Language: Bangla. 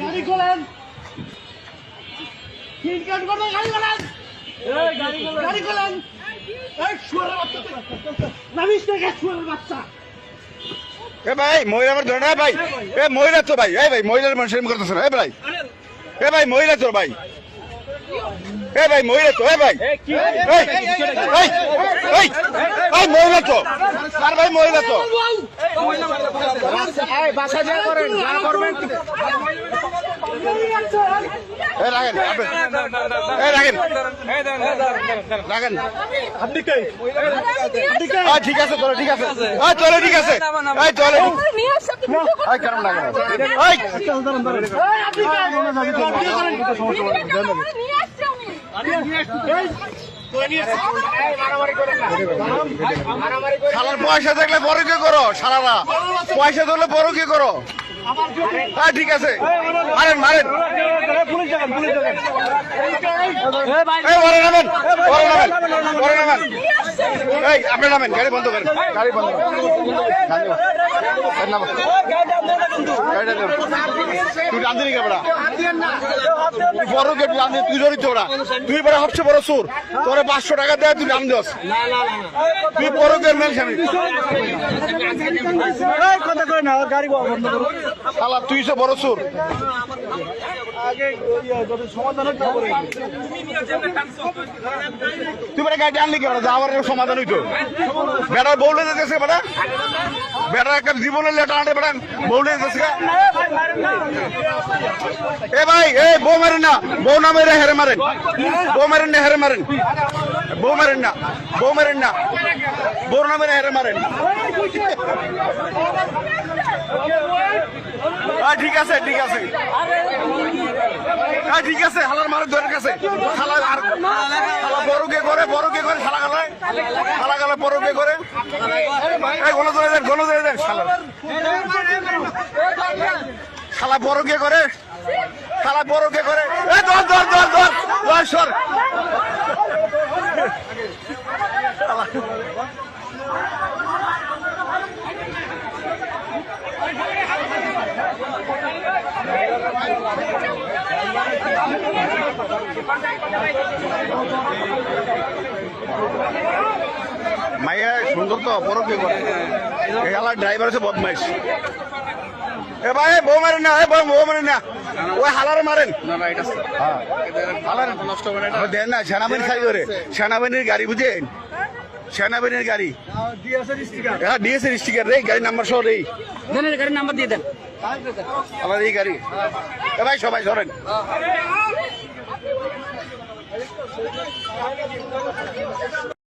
গাড়ি খোলেন। টিকিট কাট গাড়ি খোলেন। খোলেন। ভাই মহিলা আমার ধরে না ভাই। এ মহিলা তো ভাই এ ভাই মহিলার মানুষের করতেছে না এ ভাই। এ ভাই মহিলা তো ভাই। এ ভাই মহিলা তো এ ভাই এই, এই, এই, এই, এই, মহিলা তো আর ভাই মহিলা তো ঠিক আছে চলো ঠিক আছে চলো ঠিক আছে এই চলো কেমন লাগে শালার পয়সা থাকলে বড় কি করো, শালারা? পয়সা থাকলে বড় কি করো? হ্যাঁ ঠিক আছে। মারেন মারেন। নামেন গাড়ি বন্ধ করেন। গাড়ি বন্ধ করেন। বন্ধ। গাড়ি বড় গেট আমি তুই ধরি তোরা। তুই বড় সবচেয়ে বড় সুর তোরা পাঁচশো টাকা দেয় তুই রান্ধি তুই বড় গেট মেলছি আমি কথা কয় না গাড়ি বন্ধ করো। শালা, তুই সে বড় সুর তুই বেটা গাড়ি আনলি কেন যাওয়ার একটা সমাধান হইতো। বেটার বউলে যেতেছে বেটা বেটার একটা জীবনের লেটার আনতে বেটা বউলে যেতেছে এ ভাই, এ বউ মারেন না। বউ না মেরে হেরে মারেন। বউ মারেন না, হেরে মারেন। বউ মারেন না, বউ মারেন না। বউ না মেরে হেরে মারেন। হ্যাঁ ঠিক আছে ঠিক আছে। হ্যাঁ ঠিক আছে, হালার মারের ধরে গেছে। হালা আর হালা বড় কে করে বড় কে করে শালা গালায় শালা গালা বড় কে করে গণ ধরে দেন গণ ধরে দেন, শালা। শালা বড় কে করে। শালা বড় কে করে। এ ধর ধর ধর ধর। ধর সর। মাইয়া সুন্দর তো বড় কে করে? ড্রাইভার আছে বদমাইশ। এ ভাই বউ মারেন না এ বউ বউ মারেন না। ওই হালার মারেন। হ্যাঁ। দেন না সেনাবাহিনী খাই করে সেনাবাহিনীর গাড়ি বুঝেন? সেনাবাহিনীর গাড়ি। হ্যাঁ ডিএসএর স্টিকার রে গাড়ি নাম্বার সহ রে। গাড়ির নাম্বার দিয়ে দেন। আমার এই গাড়ি। এ ভাই সবাই সরেন ¡Vamos! ¡Vamos! ¡Vamos!